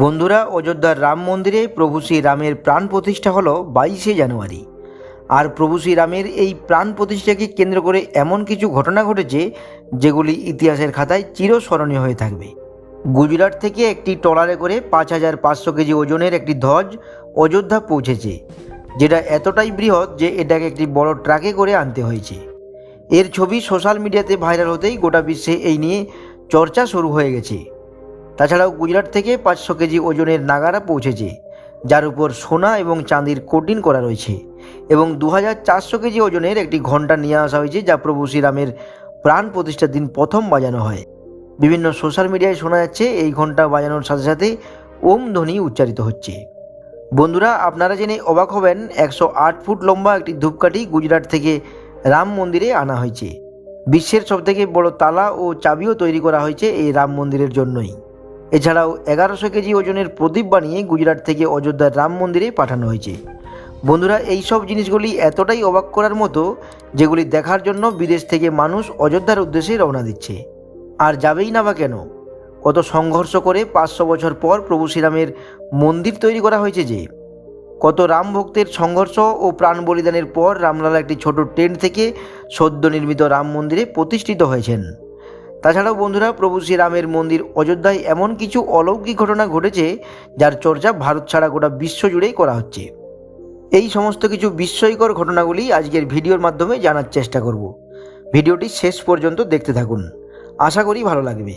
বন্ধুরা, অযোধ্যার রাম মন্দিরে প্রভু শ্রী রামের প্রাণ প্রতিষ্ঠা হলো বাইশে জানুয়ারি। আর প্রভু শ্রী রামের এই প্রাণ প্রতিষ্ঠাকে কেন্দ্র করে এমন কিছু ঘটনা ঘটেছে, যেগুলি ইতিহাসের খাতায় চিরস্মরণীয় হয়ে থাকবে। গুজরাট থেকে একটি ট্রলারে করে পাঁচ হাজার পাঁচশো কেজি ওজনের একটি ধ্বজ অযোধ্যা পৌঁছেছে, যেটা এতটাই বৃহৎ যে এটাকে একটি বড় ট্রাকে করে আনতে হয়েছে। এর ছবি সোশ্যাল মিডিয়াতে ভাইরাল হতেই গোটা বিশ্বে এই নিয়ে চর্চা শুরু হয়ে গেছে। তাছাড়াও গুজরাট থেকে পাঁচশো কেজি ওজনের নাগারা পৌঁছেছে, যার উপর সোনা এবং চাঁদির কোটিন করা রয়েছে এবং দু হাজার চারশো কেজি ওজনের একটি ঘণ্টা নিয়ে আসা হয়েছে যা প্রভু শ্রীরামের প্রাণ প্রতিষ্ঠার দিন প্রথম বাজানো হয়। বিভিন্ন সোশ্যাল মিডিয়ায় শোনা যাচ্ছে, এই ঘণ্টা বাজানোর সাথে সাথে ওম ধ্বনি উচ্চারিত হচ্ছে। বন্ধুরা, আপনারা জেনে অবাক হবেন, একশো আট ফুট লম্বা একটি ধূপকাঠি গুজরাট থেকে রাম মন্দিরে আনা হয়েছে। বিশ্বের সবথেকে বড় তালা ও চাবিও তৈরি করা হয়েছে এই রাম মন্দিরের জন্যই। এছাড়াও এগারোশো কেজি ওজনের প্রদীপ বানিয়ে গুজরাট থেকে অযোধ্যার রাম মন্দিরে পাঠানো হয়েছে। বন্ধুরা এই সব জিনিসগুলি এতটাই অবাক করার মতো যেগুলি দেখার জন্য বিদেশ থেকে মানুষ অযোধ্যার উদ্দেশ্যে রওনা দিচ্ছে। আর যাবেই না বা কেন? কত সংঘর্ষ করে পাঁচশো বছর পর প্রভু শ্রীরামের মন্দির তৈরি করা হয়েছে যে, কত রাম ভক্তের সংঘর্ষ ও প্রাণ বলিদানের পর রামলালা একটি ছোট টেন্ট থেকে সদ্য নির্মিত রাম মন্দিরে প্রতিষ্ঠিত হয়েছেন। তাছাড়াও বন্ধুরা প্রভু শ্রীরামের মন্দির অযোধ্যায় এমন কিছু অলৌকিক ঘটনা ঘটেছে যার চর্চা ভারত ছাড়া গোটা বিশ্ব জুড়েই করা হচ্ছে। এই সমস্ত কিছু বিস্ময়কর ঘটনাগুলি আজকের ভিডিওর মাধ্যমে জানার চেষ্টা করব। ভিডিওটি শেষ পর্যন্ত দেখতে থাকুন। আশা করি ভালো লাগবে।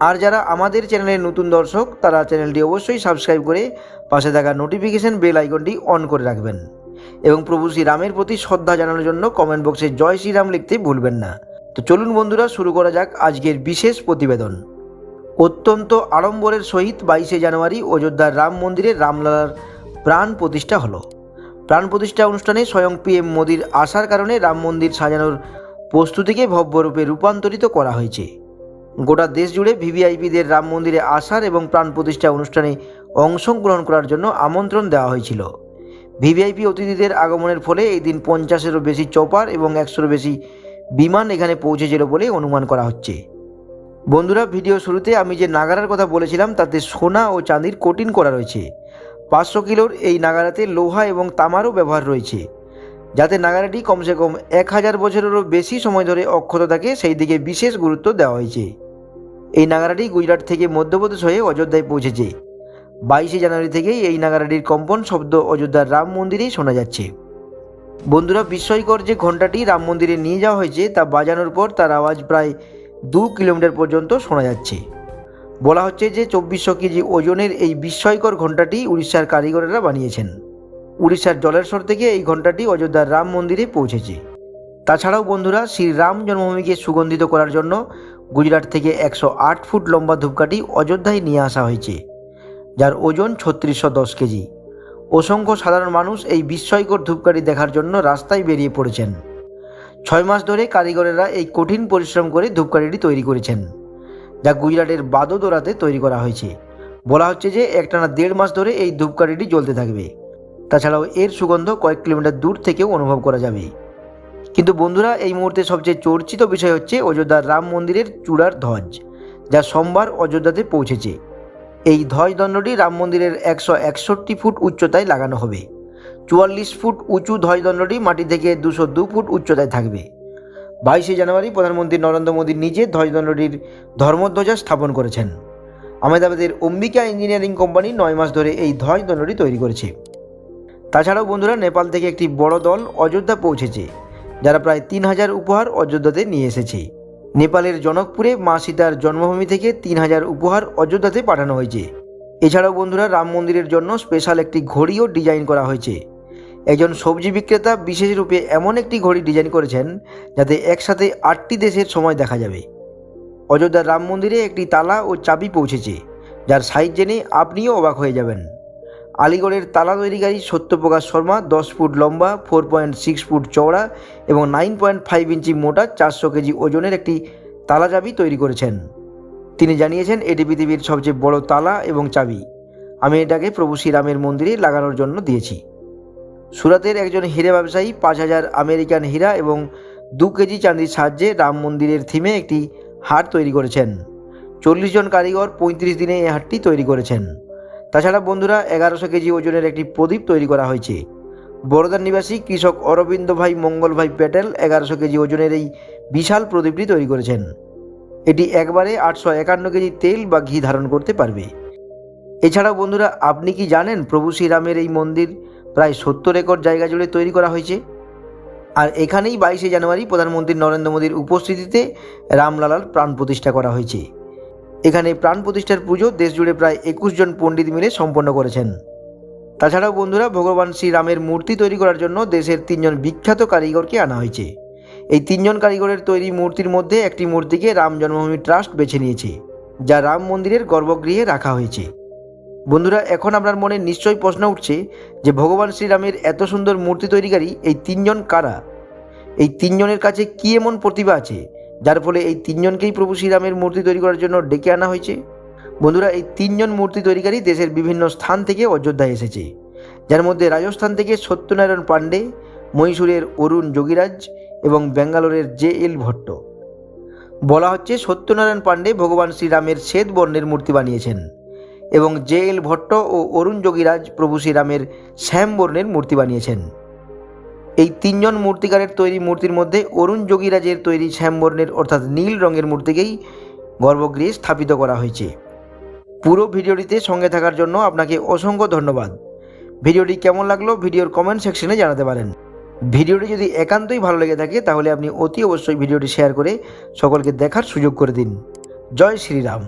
আর যারা আমাদের চ্যানেলের নতুন দর্শক, তারা চ্যানেলটি অবশ্যই সাবস্ক্রাইব করে পাশে থাকা নোটিফিকেশন বেল আইকনটি অন করে রাখবেন। এবং প্রভু শ্রীরামের প্রতি শ্রদ্ধা জানানোর জন্য কমেন্ট বক্সে জয় শ্রীরাম লিখতে ভুলবেন না। তো চলুন বন্ধুরা, শুরু করা যাক আজকের বিশেষ প্রতিবেদন। অত্যন্ত আড়ম্বরের সহিত বাইশে জানুয়ারি অযোধ্যার রাম মন্দিরে রামলালার প্রাণ প্রতিষ্ঠা হলো। প্রাণ প্রতিষ্ঠা অনুষ্ঠানে স্বয়ং পিএম মোদির আসার কারণে রাম মন্দির সাজানোর প্রস্তুতিকে ভব্যরূপে রূপান্তরিত করা হয়েছে। গোটা দেশ জুড়ে ভিভিআইপিদের রাম মন্দিরে আসার এবং প্রাণ প্রতিষ্ঠা অনুষ্ঠানে অংশগ্রহণ করার জন্য আমন্ত্রণ দেওয়া হয়েছিল। ভিভিআইপি অতিথিদের আগমনের ফলে এই দিন পঞ্চাশেরও বেশি চপার এবং একশোরও বেশি বিমান এখানে পৌঁছেছিল বলে অনুমান করা হচ্ছে। বন্ধুরা, ভিডিও শুরুতে আমি যে নাগারার কথা বলেছিলাম, তাতে সোনা ও চাঁদির কোটিন করা রয়েছে। পাঁচশো কিলোর এই নাগারাতে লোহা এবং তামারও ব্যবহার রয়েছে। যাতে নাগারাটি কমসে কম এক হাজার বছরেরও বেশি সময় ধরে অক্ষত থাকে, সেই দিকে বিশেষ গুরুত্ব দেওয়া হয়েছে। এই নাগারাটি গুজরাট থেকে মধ্যপ্রদেশ হয়ে অযোধ্যায় পৌঁছেছে। বাইশে জানুয়ারি থেকেই এই নাগারাটির কম্পন শব্দ অযোধ্যার রাম মন্দিরেই শোনা যাচ্ছে। বন্ধুরা, বিস্ময়কর যে ঘণ্টাটি রাম মন্দিরে নিয়ে যাওয়া হয়েছে, তা বাজানোর পর তার আওয়াজ প্রায় দু কিলোমিটার পর্যন্ত শোনা যাচ্ছে। বলা হচ্ছে যে চব্বিশশো কেজি ওজনের এই বিস্ময়কর ঘণ্টাটি উড়িষ্যার কারিগরেরা বানিয়েছেন। উড়িষ্যার জলেশ্বর থেকে এই ঘণ্টাটি অযোধ্যার রাম মন্দিরে পৌঁছেছে। তাছাড়াও বন্ধুরা, শ্রীরাম জন্মভূমিকে সুগন্ধিত করার জন্য গুজরাট থেকে একশো আট ফুট লম্বা ধূপকাঠি অযোধ্যায় নিয়ে আসা হয়েছে, যার ওজন ছত্রিশশো দশ কেজি। অসংখ্য সাধারণ মানুষ এই বিস্ময়কর ধূপকাঠি দেখার জন্য রাস্তায় বেরিয়ে পড়েছেন। ছয় মাস ধরে কারিগরেরা এই কঠিন পরিশ্রম করে ধূপকাঠিটি তৈরি করেছেন। যা গুজরাটের বাদোদরাতে তৈরি করা হয়েছে। বলা হচ্ছে যে একটানা দেড় মাস ধরে এই ধূপকাঠিটি জ্বলতে থাকবে। তাছাড়াও এর সুগন্ধ কয়েক কিলোমিটার দূর থেকেও অনুভব করা যাবে। কিন্তু বন্ধুরা, এই মুহূর্তে সবচেয়ে চর্চিত বিষয় হচ্ছে অযোধ্যার রাম মন্দিরের চূড়ার ধ্বজ, যা সোমবার অযোধ্যাতে পৌঁছেছে। এই ধ্বজদণ্ডটি রাম মন্দিরের একশো একষট্টি ফুট উচ্চতায় লাগানো হবে। চুয়াল্লিশ ফুট উঁচু ধ্বজদণ্ডটি মাটি থেকে দুশো দু ফুট উচ্চতায় থাকবে। বাইশে জানুয়ারি প্রধানমন্ত্রী নরেন্দ্র মোদী নিজে ধ্বজদণ্ডটির ধর্মধ্বজা স্থাপন করেছেন। আহমেদাবাদের অম্বিকা ইঞ্জিনিয়ারিং কোম্পানি নয় মাস ধরে এই ধ্বজদণ্ডটি তৈরি করেছে। তাছাড়াও বন্ধুরা, নেপাল থেকে একটি বড় দল অযোধ্যা পৌঁছেছে, যারা প্রায় তিন হাজার উপহার অযোধ্যাতে নিয়ে এসেছে। নেপালের জনকপুরে মা সীতার জন্মভূমি থেকে তিন হাজার উপহার অযোধ্যাতে পাঠানো হয়েছে। এছাড়াও বন্ধুরা, রাম মন্দিরের জন্য স্পেশাল একটি ঘড়িও ডিজাইন করা হয়েছে। একজন সবজি বিক্রেতা বিশেষ রূপে এমন একটি ঘড়ি ডিজাইন করেছেন যাতে একসাথে আটটি দেশের সময় দেখা যাবে। অযোধ্যার রাম মন্দিরে একটি তালা ও চাবি পৌঁছেছে, যার সাইজ জেনে আপনিও অবাক হয়ে যাবেন। আলিগড়ের তালা তৈরিকারী সত্যপ্রকাশ শর্মা দশ ফুট লম্বা ফোর পয়েন্ট সিক্স ফুট চওড়া এবং নাইন পয়েন্ট ফাইভ ইঞ্চি মোটা চারশো কেজি ওজনের একটি তালা চাবি তৈরি করেছেন। তিনি জানিয়েছেন এটি পৃথিবীর সবচেয়ে বড় তালা এবং চাবি। আমি এটাকে প্রভু শ্রীরামের মন্দিরে লাগানোর জন্য দিয়েছি। সুরাতের একজন হীরা ব্যবসায়ী, পাঁচ হাজার আমেরিকান হীরা এবং দু কেজি চাঁদির সাহায্যে রাম মন্দিরের থিমে একটি হার তৈরি করেছেন। চল্লিশ জন কারিগর পঁয়ত্রিশ দিনে এই হারটি তৈরি করেছেন। তাছাড়া বন্ধুরা এগারোশো কেজি ওজনের একটি প্রদীপ তৈরি করা হয়েছে। বড়দার নিবাসী কৃষক অরবিন্দ ভাই, মঙ্গল ভাই প্যাটেল এগারোশো কেজি ওজনের এই বিশাল প্রদীপটি তৈরি করেছেন। এটি একবারে আটশো একান্ন কেজি তেল বা ঘি ধারণ করতে পারবে। এছাড়াও বন্ধুরা, আপনি কি জানেন প্রভু শ্রীরামের এই মন্দির প্রায় সত্তর একর জায়গা জুড়ে তৈরি করা হয়েছে? আর এখানেই বাইশে জানুয়ারি প্রধানমন্ত্রী নরেন্দ্র মোদীর উপস্থিতিতে রামলালার প্রাণ প্রতিষ্ঠা করা হয়েছে। এখানে প্রাণ প্রতিষ্ঠার পুজো দেশ জুড়ে প্রায় একুশ জন পণ্ডিত মিলে সম্পন্ন করেছেন। তাছাড়াও বন্ধুরা, ভগবান শ্রীরামের মূর্তি তৈরি করার জন্য দেশের তিনজন বিখ্যাত কারিগরকে আনা হয়েছে। এই তিনজন কারিগরের তৈরি মূর্তির মধ্যে একটি মূর্তিকে রাম জন্মভূমি ট্রাস্ট বেছে নিয়েছে, যা রাম মন্দিরের গর্ভগৃহে রাখা হয়েছে। বন্ধুরা, এখন আপনার মনে নিশ্চয়ই প্রশ্ন উঠছে যে ভগবান শ্রীরামের এত সুন্দর মূর্তি তৈরিকারী এই তিনজন কারা? এই তিনজনের কাছে কী এমন প্রতিভা আছে? যার ফলে এই তিনজনকেই প্রভু শ্রীরামের মূর্তি তৈরি করার জন্য ডেকে আনা হয়েছে। বন্ধুরা, এই তিনজন মূর্তি তৈরিকারী দেশের বিভিন্ন স্থান থেকে অযোধ্যায় এসেছে। যার মধ্যে রাজস্থান থেকে সত্যনারায়ণ পাণ্ডে, মহীশূরের অরুণ যোগীরাজ এবং ব্যাঙ্গালোরের জে এল ভট্ট। বলা হচ্ছে সত্যনারায়ণ পাণ্ডে ভগবান শ্রীরামের শ্বেত বর্ণের মূর্তি বানিয়েছেন এবং জে এল ভট্ট ও অরুণ যোগীরাজ প্রভু শ্রীরামের শ্যাম বর্ণের মূর্তি বানিয়েছেন। এই তিনজন মূর্তিকারের তৈরি মূর্তির মধ্যে অরুণ যোগীরাজের তৈরি শ্যামবর্ণের অর্থাৎ নীল রঙের মূর্তিকেই গর্ভগৃহে স্থাপিত করা হয়েছে। পুরো ভিডিওটিতে সঙ্গে থাকার জন্য আপনাকে অসংখ্য ধন্যবাদ। ভিডিওটি কেমন লাগল ভিডিওর কমেন্ট সেকশনে জানাতে পারেন। ভিডিওটি যদি একান্তই ভালো লেগে থাকে তাহলে আপনি অতি অবশ্যই ভিডিওটি শেয়ার করে সকলকে দেখার সুযোগ করে দিন। জয় শ্রীরাম।